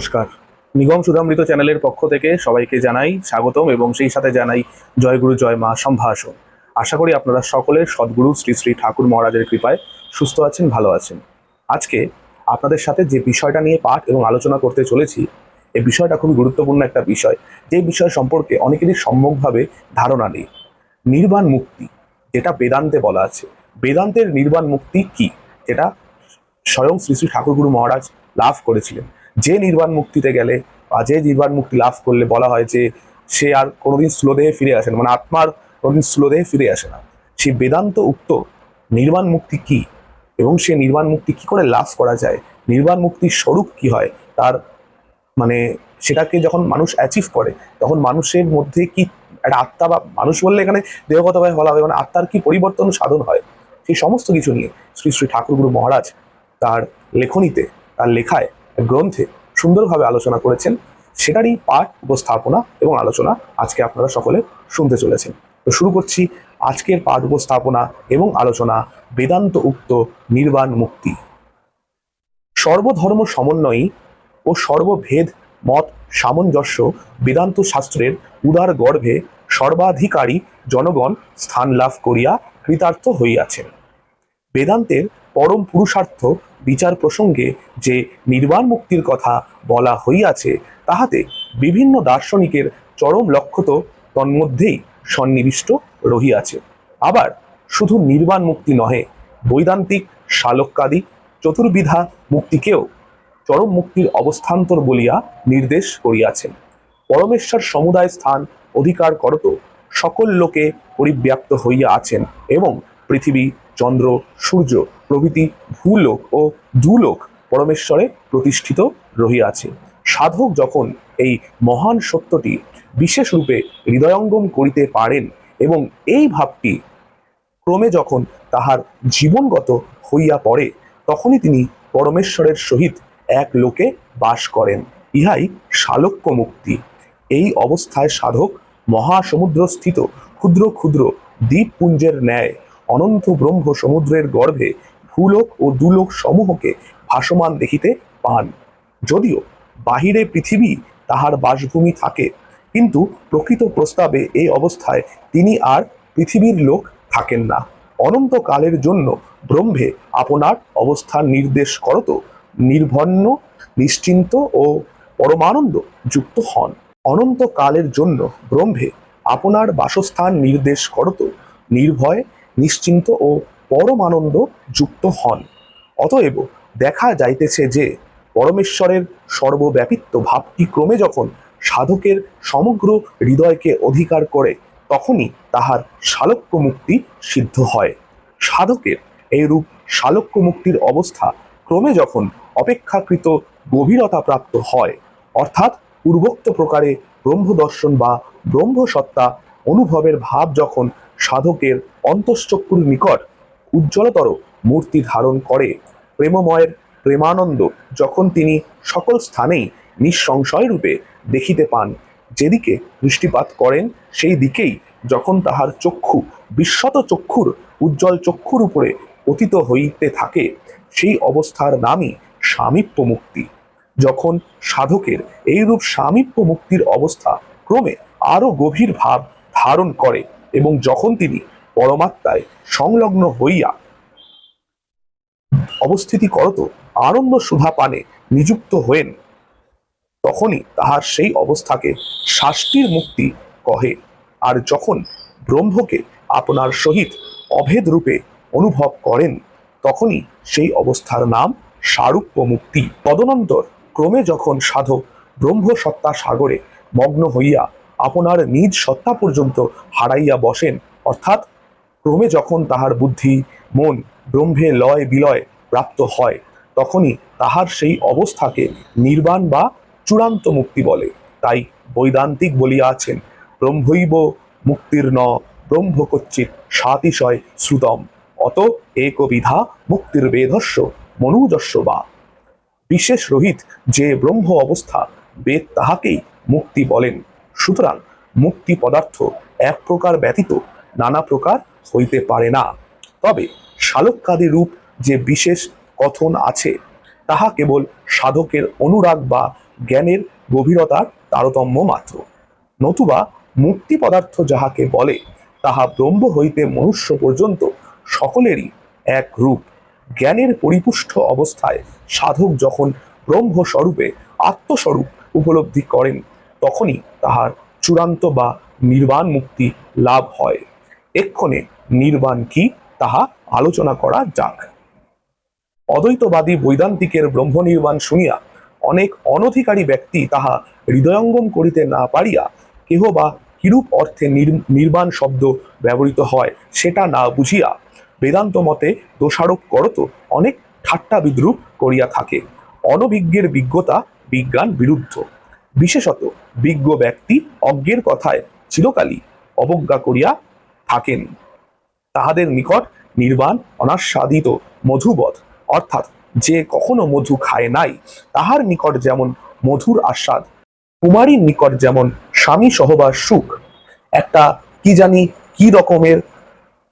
নমস্কার। নিগম সুধামৃত চ্যানেলের পক্ষ থেকে সবাইকে জানাই স্বাগতম এবং সেই সাথে জানাই জয়গুরু জয় মা সম্ভাষণ। আশা করি আপনারা সকলের সদ্গুরু শ্রী শ্রী ঠাকুর মহারাজের কৃপায় সুস্থ আছেন, ভালো আছেন। আজকে আপনাদের সাথে যে বিষয়টা নিয়ে পাঠ এবং আলোচনা করতে চলেছি, এই বিষয়টা খুবই গুরুত্বপূর্ণ একটা বিষয়। যে বিষয় সম্পর্কে অনেকেরই সম্যকভাবে ধারণা নেই। নির্বাণ মুক্তি, যেটা বেদান্তে বলা আছে। বেদান্তের নির্বাণ মুক্তি কি? যেটা স্বয়ং শ্রী শ্রী ঠাকুরগুরু মহারাজ লাভ করেছিলেন। যে নির্বাণ মুক্তিতে গেলে বা যে নির্বাণ মুক্তি লাভ করলে বলা হয় যে সে আর কোনোদিন স্লোদেহে ফিরে আসে না মানে আত্মার কোনোদিন স্লোদেহে ফিরে আসে না। সেই বেদান্ত উক্ত নির্বাণ মুক্তি কি এবং সে নির্বাণ মুক্তি কি করে লাভ করা যায়, নির্বাণ মুক্তির স্বরূপ কি হয়, তার মানে সেটাকে যখন মানুষ অ্যাচিভ করে, তখন মানুষের মধ্যে কি একটা আত্মা বা মানুষ বললে এখানে দেহগতভাবে বলা হবে মানে আত্মার কি পরিবর্তন সাধন হয়, সেই সমস্ত কিছু নিয়ে শ্রী শ্রী ঠাকুরগুরু মহারাজ তার লেখনীতে, তার লেখায় গ্রন্থে সুন্দরভাবে আলোচনা করেছেন, সেটারই পাঠ, উপস্থাপনা এবং আলোচনা আজকে আপনারা সকলে শুনতে চলেছেন। তো শুরু করছি আজকের পাঠ, উপস্থাপনা এবং আলোচনা, বেদান্ত উক্ত নির্বাণ মুক্তি। সর্বধর্ম সমন্বয়ী ও সর্বভেদ মত সামঞ্জস্য বেদান্ত শাস্ত্রের উদার গর্ভে সর্বাধিকারী জনগণ স্থান লাভ করিয়া কৃতার্থ হইয়াছেন। বেদান্তের পরম পুরুষার্থ বিচার প্রসঙ্গে যে নির্বাণ মুক্তির কথা বলা হইয়াছে, তাহাতে বিভিন্ন দার্শনিকের চরম লক্ষ্য তো তন্মধ্যেই সন্নিবিষ্ট রহিয়াছে। আবার শুধু নির্বাণ মুক্তি নহে, বৈদান্তিক শালক্যাদি চতুর্বিধা মুক্তিকেও চরম মুক্তির অবস্থান্তর বলিয়া নির্দেশ করিয়াছেন। পরমেশ্বর সমুদায় স্থান অধিকার করত, সকল লোকে পরিব্যাপ্ত হইয়া আছেন এবং পৃথিবী, চন্দ্র, সূর্য প্রভৃতি ভূলোক ও দুলোক পরমেশ্বরে প্রতিষ্ঠিত রহিয়াছে। সাধক যখন এই মহান সত্যটি বিশেষ রূপে হৃদয়ঙ্গম করিতে পারেন এবং এই ভাবটি ক্রমে যখন তাহার জীবনগত হইয়া পড়ে, তখনই তিনি পরমেশ্বরের সহিত এক লোকে বাস করেন। ইহাই শালক্য মুক্তি এই অবস্থায় সাধক মহাসমুদ্র স্থিত ক্ষুদ্র ক্ষুদ্র দ্বীপপুঞ্জের ন্যায় অনন্ত ব্রহ্ম সমুদ্রের গর্ভে ভূলোক ও দুলোক সমূহকে ভাসমান দেখিতে পান। যদিও বাহিরে পৃথিবী তাহার বাসভূমি থাকে, কিন্তু প্রকৃত প্রস্তাবে এই অবস্থায় তিনি আর পৃথিবীর লোক থাকেন না। অনন্তকালের জন্য ব্রহ্মে আপনার অবস্থান নির্দেশ করত নির্ভন্ন, নিশ্চিন্ত ও পরমানন্দ যুক্ত হন। অনন্তকালের জন্য ব্রহ্মে আপনার বাসস্থান নির্দেশ করত নির্ভয়, নিশ্চিন্ত ও পরমানন্দ যুক্ত হন। অতএব দেখা যাইতেছে যে পরমেশ্বরের সর্বব্যাপিত্ব ভাবটি ক্রমে যখন সাধকের সমগ্র হৃদয়কে অধিকার করে, তখনই তাহার শালক্য মুক্তি সিদ্ধ হয়। সাধকের এইরূপ শালক্য মুক্তির অবস্থা ক্রমে যখন অপেক্ষাকৃত গভীরতা প্রাপ্ত হয়, অর্থাৎ পূর্বোক্ত প্রকারে ব্রহ্মদর্শন বা ব্রহ্মসত্তা অনুভবের ভাব যখন সাধকের অন্তশ্চক্ষুর নিকট উজ্জ্বলতর মূর্তি ধারণ করে প্রেমময়ের প্রেমানন্দ যখন তিনি সকল স্থানেই নিঃসংশয় রূপে দেখিতে পান। যেদিকে দৃষ্টিপাত করেন, সেই দিকেই যখন তাহার চক্ষু, বিশ্বত চক্ষুর, উজ্জ্বল চক্ষুর উপরে পতিত হইতে থাকে, সেই অবস্থার নামই সামীপ্য মুক্তি যখন সাধকের এইরূপ সামীপ্য মুক্তির অবস্থা ক্রমে আরও গভীর ভাব ধারণ করে এবং যখন তিনি পরমাত্মায় সংলগ্ন হইয়া অবস্থিতি করত, আনন্দ সুধা পানে নিযুক্ত হয়েন তখনই তাহার সেই অবস্থাকে শাস্তির মুক্তি কহে। আর যখন ব্রহ্মকে আপনার সহিত অভেদ রূপে অনুভব করেন, তখনই সেই অবস্থার নাম সারূপ্য মুক্তি। তদনন্তর ক্রমে যখন সাধক ব্রহ্ম সত্তা সাগরে মগ্ন হইয়া আপনার নিজ সত্তা পর্যন্ত হারাইয়া বসেন, অর্থাৎ ক্রমে যখন তাহার বুদ্ধি, মন ব্রহ্মে লয় বিলয় প্রাপ্ত হয়, তখনই তাহার সেই অবস্থাকে নির্বাণ বা চূড়ান্ত মুক্তি বলে। তাই বৈদান্তিক বলিয়া আছেন ব্রহ্মৈব মুক্তির ন ব্রহ্ম কচ্চিৎ সাতিশয় শ্রুতম, অত একবিধা মুক্তির বেধস্য মনুজস্য বা। বিশেষ রহিত যে ব্রহ্ম অবস্থা, বেদ তাহাকেই মুক্তি বলেন। সুতরাং মুক্তি পদার্থ এক প্রকার ব্যতীত নানা প্রকার হইতে পারে না। তবে শালক্যাদি রূপ যে বিশেষ কথন আছে, তাহা কেবল সাধকের অনুরাগ বা জ্ঞানের গভীরতার তারতম্য মাত্র। নতুবা মুক্তি পদার্থ যাহাকে বলে, তাহা ব্রহ্ম হইতে মনুষ্য পর্যন্ত সকলেরই এক রূপ। জ্ঞানের পরিপুষ্ট অবস্থায় সাধক যখন ব্রহ্ম স্বরূপে আত্মস্বরূপ উপলব্ধি করেন, তখনই তাহার চূড়ান্ত বা নির্বাণ মুক্তি লাভ হয়। এক্ষণে নির্বাণ কি তাহা আলোচনা করা যাক। অদ্বৈতবাদী বৈদান্তিকের ব্রহ্ম নির্বাণ শুনিয়া অনেক অনধিকারী ব্যক্তি তাহা হৃদয়ঙ্গম করিতে না পারিয়া কেহ বা কিরূপ অর্থে নির্বাণ শব্দ ব্যবহৃত হয় সেটা না বুঝিয়া বেদান্ত মতে দোষারোপ করত অনেক ঠাট্টা বিদ্রুপ করিয়া থাকে। অনভিজ্ঞের বিজ্ঞতা বিজ্ঞান বিরুদ্ধ। বিশেষত বিজ্ঞ ব্যক্তি অজ্ঞের কথায় চিরকালই অবজ্ঞা করিয়া থাকেন। তাহাদের নিকট নির্বাণ, অনাস্বাদিত মধুবধ, অর্থাৎ যে কখনো মধু খায় নাই, তাহার নিকট যেমন মধুর আস্বাদ, কুমারীর নিকট যেমন স্বামী সহবাস সুখ। একটা কি জানি কি রকমের,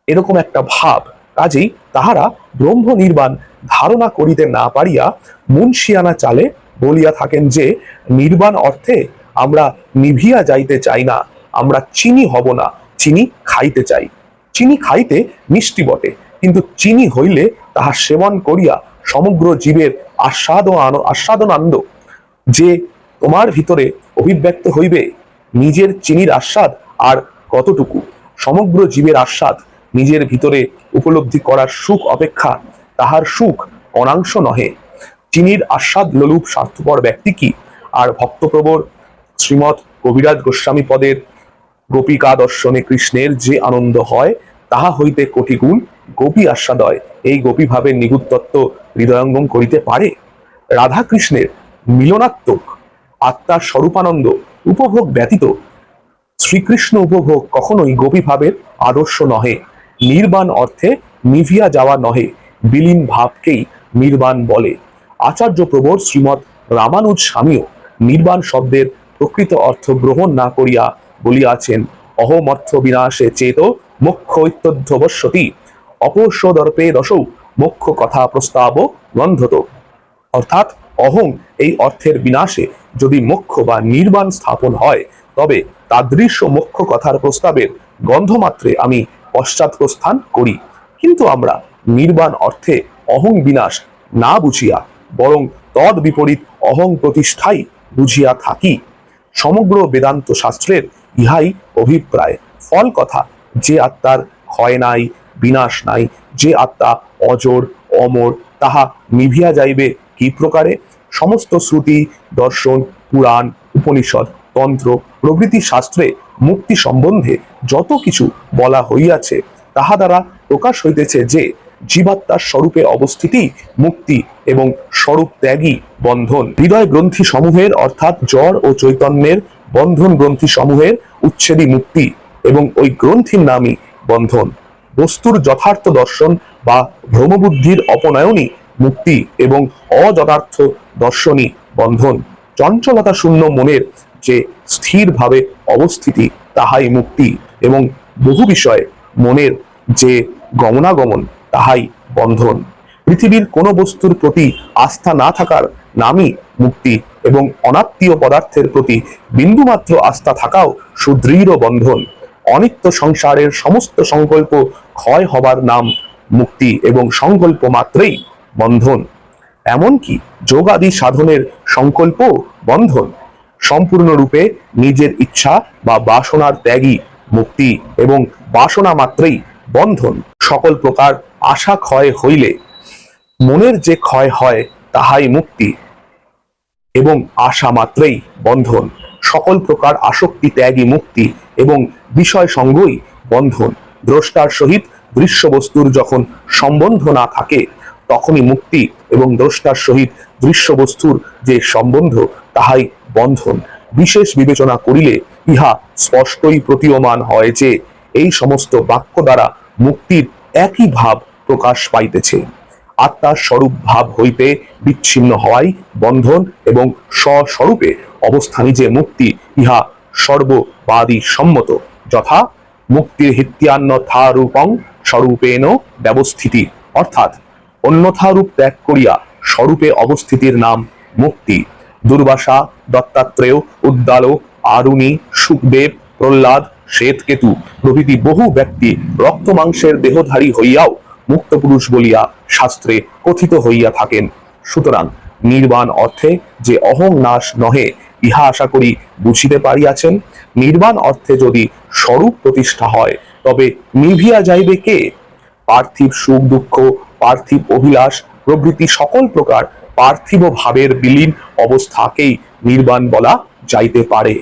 এরকম একটা ভাব। কাজেই তাহারা ব্রহ্ম নির্বাণ ধারণা করিতে না পারিয়া মুন্সিয়ানা চালে বলিয়া থাকেন যে, নির্বাণ অর্থে আমরা নিভিয়া যাইতে চাই না, আমরা চিনি হব না। চিনি খাইতে চাই। চিনি খাইতে মিষ্টি বটে, কিন্তু চিনি হইলে তাহা সেবন করিয়া সমগ্র জীবের আস্বাদ ও আস্বাদনানন্দ যে তোমার ভিতরে অভিব্যক্ত হইবে, নিজের চিনির আস্বাদ আর কতটুকু? সমগ্র জীবের আস্বাদ নিজের ভিতরে উপলব্ধি করার সুখ অপেক্ষা, তাহার সুখ অনাংশ নহে। চিনির আস্বাদ লোলুপ স্বার্থপর ব্যক্তি কি? আর ভক্তপ্রবর শ্রীমৎ কবিরাজ গোস্বামী পদের গোপিকা দর্শনে কৃষ্ণের যে আনন্দ হয়, তাহা হইতে কোটি গুণ গোপী আস্বাদয়। এই গোপী ভাবের নিগুদ তত্ত্ব হৃদয়ঙ্গম করিতে পারে? রাধা কৃষ্ণের মিলনাত্মক আত্মার স্বরূপানন্দ উপভোগ ব্যতীত শ্রীকৃষ্ণ উপভোগ কখনোই গোপী ভাবের আদর্শ নহে। নির্বাণ অর্থে নিভিয়া যাওয়া নহে, বিলীন ভাবকেই নির্বাণ বলে। আচার্য প্রবর শ্রীমৎ রামানুজ স্বামীও নির্বাণ শব্দের প্রকৃত অর্থ গ্রহণ না করিয়া বলিয়াছেন অহমর্থ বিনাশে চেত মোক্ষ ইত্যধ্যবশ্যতি অপস্য দর্পে দশৌ মোক্ষ কথা প্রস্তাব গন্ধত অর্থাৎ অহং এই অর্থের বিনাশে যদি মোক্ষ বা নির্বাণ স্থাপন হয়, তবে তাদৃশ্য মোক্ষ কথার প্রস্তাবের গন্ধমাত্রে আমি পশ্চাৎ প্রস্থান করি। কিন্তু আমরা নির্বাণ অর্থে অহং বিনাশ না বুঝিয়া, বরং তদ বিপরীত অহং প্রতিষ্ঠাই বুঝিয়া থাকি। সমগ্র বেদান্ত শাস্ত্রের ইহাই অভিপ্রায়। ফল কথা, যে আত্মার ক্ষয় নাই, বিনাশ নাই, যে আত্মা অজর, অমর, তাহা নিভিয়া যাইবে কি প্রকারে? সমস্ত শ্রুতি, দর্শন, পুরাণ, উপনিষদ, তন্ত্র, প্রভৃতি শাস্ত্রে মুক্তি সম্বন্ধে যত কিছু বলা হইয়াছে, তাহা দ্বারা প্রকাশ হইতেছে যে জীবাত্মার স্বরূপে অবস্থিতি মুক্তি এবং স্বরূপ ত্যাগী বন্ধন। হৃদয় গ্রন্থি সমূহের অর্থাৎ জ্বর ও চৈতন্যের বন্ধন গ্রন্থি সমূহের উচ্ছেদী মুক্তি এবং ওই গ্রন্থির নামই বন্ধন। বস্তুর যথার্থ দর্শন বা ভ্রমবুদ্ধির অপনয়নই মুক্তি এবং অযথার্থ দর্শনই বন্ধন। চঞ্চলতা শূন্য মনের যে স্থিরভাবে অবস্থিতি, তাহাই মুক্তি এবং বহু বিষয়ে মনের যে গমনাগমন, তাহাই বন্ধন। পৃথিবীর কোনো বস্তুর প্রতি আস্থা না থাকার নামই মুক্তি এবং অনাত্মীয় পদার্থের প্রতি বিন্দুমাত্র আস্থা থাকাও সুদৃঢ় বন্ধন। অনিত্য সংসারের সমস্ত সংকল্প ক্ষয় হবার নাম মুক্তি এবং সংকল্প মাত্রেই বন্ধন। এমনকি যোগাদি সাধনের সংকল্প বন্ধন। সম্পূর্ণরূপে নিজের ইচ্ছা বা বাসনার ত্যাগী মুক্তি এবং বাসনা মাত্রেই বন্ধন। সকল প্রকার আশা ক্ষয় হইলে মনের যে ক্ষয় হয় তাহাই মুক্তি। এবং আশা মাত্রেই বন্ধন। সকল প্রকার আসক্তি ত্যাগী মুক্তি এবং বিষয় সঙ্গই বন্ধন। দ্রষ্টার সহিত দৃশ্য বস্তুর যখন সম্বন্ধ না থাকে, তখনই মুক্তি এবং দ্রষ্টার সহিত দৃশ্য বস্তুর যে সম্বন্ধ, তাহাই বন্ধন। বিশেষ বিবেচনা করিলে ইহা স্পষ্টই প্রতীয়মান হয় যে, এই সমস্ত বাক্য দ্বারা মুক্তির একই ভাব প্রকাশ পাইতেছে। আত্মার স্বরূপ ভাব হইতে বিচ্ছিন্ন হওয়াই বন্ধন এবং স্বস্বরূপে অবস্থানই যে মুক্তি, ইহা সর্ববাদী সম্মত। যথা মুক্তির হিত্যান্যথা থারূপং স্বরূপেণ ব্যবস্থিতি। অর্থাৎ অন্যথা রূপ ত্যাগ করিয়া স্বরূপে অবস্থিতির নাম মুক্তি। দুর্বাসা, দত্তাত্রেয়, উদ্দালো, আরুণী, সুখদেব, প্রহ্লাদ, শ্বেতকেতু প্রভৃতি বহু ব্যক্তি রক্ত মাংসের দেহধারী হইয়াও মুক্ত পুরুষ বলিয়া শাস্ত্রে কথিত হইয়া থাকেন। সুতরাং নির্বাণ অর্থে যে অহং নাশ নহে, ইহা আশা করি বুঝিতে পারিয়াছেন। নির্বাণ অর্থে যদি স্বরূপ প্রতিষ্ঠা হয়, তবে নিভিয়া যাইবে কে? পার্থিব সুখ দুঃখ, পার্থিব অভিলাষ, প্রভৃতি সকল প্রকার পার্থিব ভাবের বিলীন অবস্থাকেই নির্বাণ বলা যাইতে পারে।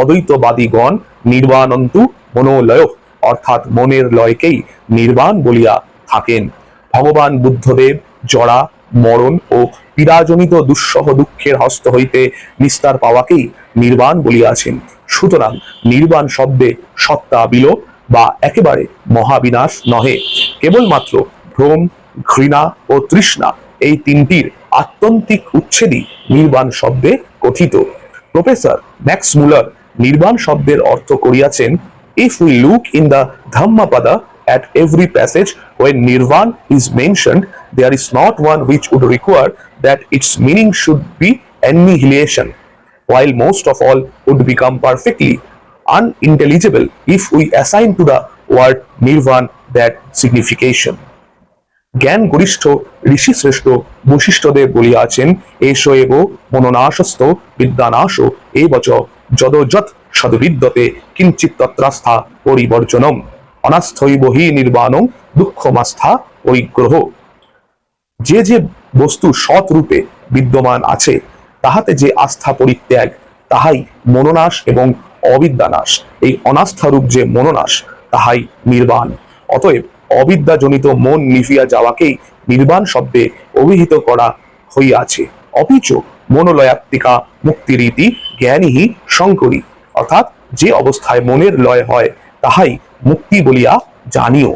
অদ্বৈতবাদীগণ নির্বাণন্তু মনোলয়, অর্থাৎ মনের লয়কেই নির্বাণ বলিয়া থাকেন। ভগবান বুদ্ধদেব জরা, মরণ ও পীড়াজনিত দুঃসহ দুঃখের হস্ত হইতে নিস্তার পাওয়াকেই নির্বাণ বলিয়াছেন। সুতরাং নির্বাণ শব্দে সত্তা বিলোপ বা একেবারে মহাবিনাশ নহে। কেবলমাত্র ভ্রম, ঘৃণা ও তৃষ্ণা এই তিনটির আত্যন্তিক উচ্ছেদই নির্বাণ শব্দে কথিত। প্রফেসর ম্যাক্স মুলার নির্বাণ শব্দের অর্থ করিয়াছেন if we look in the Dhammapada at every passage when nirvan is mentioned there is not one which would require that its meaning should be annihilation while most of all would become perfectly unintelligible if we assign to the word nirvan that signification জ্ঞান গরিষ্ঠ ঋষি শ্রেষ্ঠ বৈশিষ্ট্যদেব বলিয়াছেন S এব মননাশস্ত বিদ্যানাশ এ বচ যদযৎ সদবিদ্যতে কিঞ্চিত তত্রাস্থা পরিবর্জনম অনাস্থৈব হি নির্বাণং দুঃখমাস্থা পরিগ্রহ যে যে বস্তু সৎ রূপে বিদ্যমান আছে, তাহাতে যে আস্থা পরিত্যাগ, তাহাই মনোনাশ এবং অবিদ্যানাশ। এই অনাস্থারূপ যে মনোনাশ, তাহাই নির্বাণ। অতএব অবিদ্যাজনিত মন নিভিয়া যাওয়াকেই নির্বাণ শব্দে অভিহিত করা হইয়াছে। অপিচ মনোলয়াত্মিকা মুক্তিরীতি জ্ঞানীহি শঙ্করী। অর্থাৎ যে অবস্থায় মনের লয় হয়, তাহাই মুক্তি বলিয়া জানিও।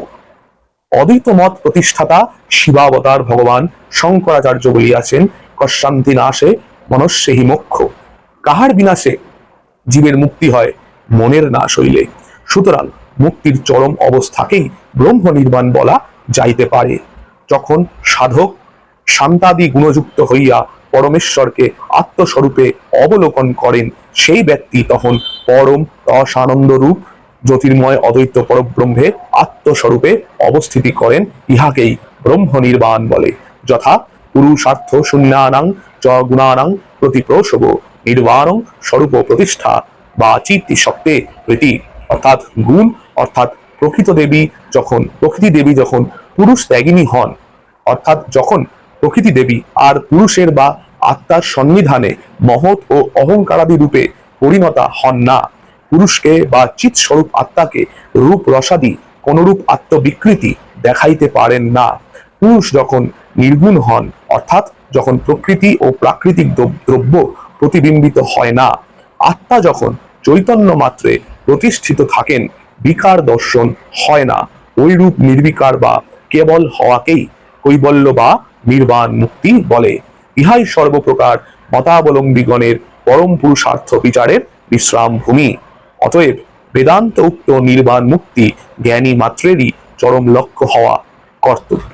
অদ্বৈত মত প্রতিষ্ঠাতা শিবাবতার ভগবান শঙ্করাচার্য বলিয়াছেন কশান্তি নাশে মনস্যেহি মোক্ষ। কাহার বিনাশে জীবের মুক্তি হয়, মনের নাশ হইলে। সুতরাং মুক্তির চরম অবস্থাকেই ব্রহ্ম নির্বাণ বলা যাইতে পারে। যখন সাধক শান্তাদি গুণযুক্ত হইয়া পরমেশ্বরকে আত্মস্বরূপে অবলোকন করেন, সেই ব্যক্তি তখন পরম রসানন্দ রূপ জ্যোতির্ময় অদ্বৈত পরব্রহ্মে আত্মস্বরূপে অবস্থিতি করেন ইহাকেই ব্রহ্ম নির্বাণ বলে। যথা পুরুষার্থ শূন্যানাং চ গুণানাং প্রতি প্রসব নির্বাণং স্বরূপ প্রতিষ্ঠা বা চিত্তি শক্তে প্রীতি। অর্থাৎ গুণ, অর্থাৎ প্রকৃত দেবী যখন, প্রকৃতি দেবী যখন পুরুষ ত্যাগিনী হন, অর্থাৎ যখন প্রকৃতি দেবী আর পুরুষের বা আত্মার সন্নিধানে মহৎ ও অহংকারাদি রূপে পরিণতা হন না। পুরুষকে বা চিৎ স্বরূপ আত্মাকে রূপ রসাদি কোনরূপ আত্মবিকৃতি দেখাইতে পারেন না। পুরুষ যখন নির্গুণ হন, অর্থাৎ যখন প্রকৃতি ও প্রাকৃতিক দ্রব- দ্রব্য প্রতিবিম্বিত হয় না, আত্মা যখন চৈতন্য মাত্রে প্রতিষ্ঠিত থাকেন, বিকার দর্শন হয় না। ওই রূপ নির্বিকার বা কেবল হওয়াকেই কৈবল্য বা নির্বাণ মুক্তি বলে। ইহাই সর্বপ্রকার মতাবলম্বীগণের পরম পুরুষার্থ বিচারের বিশ্রাম ভূমি অতএব বেদান্ত উক্ত নির্বাণ মুক্তি জ্ঞানী মাত্রেরই চরম লক্ষ্য হওয়া কর্তব্য।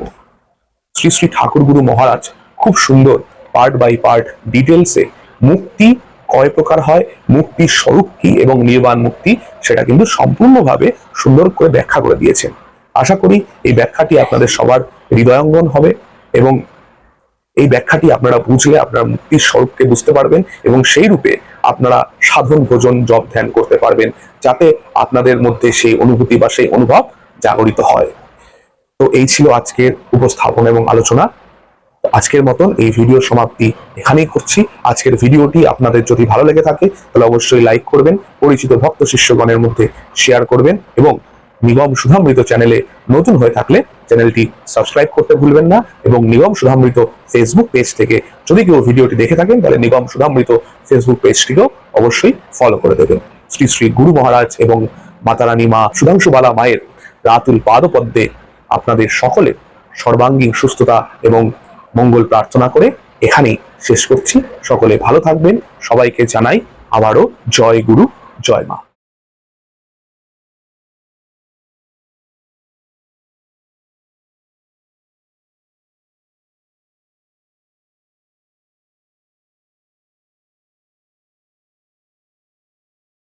শ্রী শ্রী ঠাকুরগুরু মহারাজ খুব সুন্দর পার্ট বাই পার্ট ডিটেলসে মুক্তি কয় প্রকার হয় মুক্তির স্বরূপ কি এবং নির্বাণ মুক্তি সেটা কিন্তু সম্পূর্ণভাবে সুন্দর করে ব্যাখ্যা করে দিয়েছেন। আশা করি এই ব্যাখ্যাটি আপনাদের সবার হৃদয়ঙ্গন হবে এবং এই ব্যাখ্যাটি আপনারা বুঝলে আপনারা মুক্তির স্বরূপকে বুঝতে পারবেন এবং সেই রূপে আপনারা সাধন ভোজন জপ ধ্যান করতে পারবেন, যাতে আপনাদের মধ্যে সেই অনুভূতি বা সেই অনুভব জাগরিত হয়। তো এই ছিল আজকের উপস্থাপন এবং আলোচনা। আজকের মতন এই ভিডিও সমাপ্তি এখানেই করছি। আজকের ভিডিওটি আপনাদের যদি ভালো লেগে থাকে, তাহলে অবশ্যই লাইক করবেন, পরিচিত ভক্ত শিষ্যগণের মধ্যে শেয়ার করবেন এবং নিগম সুধামৃত চ্যানেলে নতুন হয়ে থাকলে চ্যানেলটি সাবস্ক্রাইব করতে ভুলবেন না এবং নিগম সুধামৃত ফেসবুক পেজ থেকে যদি কেউ ভিডিওটি দেখে থাকেন, তাহলে নিগম সুধামৃত ফেসবুক পেজটিকেও অবশ্যই ফলো করে দেবেন। শ্রী শ্রী গুরু মহারাজ এবং মাতারানী মা সুধাংশুবালা মায়ের রাতুল পাদপদ্মে আপনাদের সকলের সর্বাঙ্গীন সুস্থতা এবং মঙ্গল প্রার্থনা করে এখানেই শেষ করছি। সকলে ভালো থাকবেন। সবাইকে জানাই আবারও জয় গুরু, জয় মা।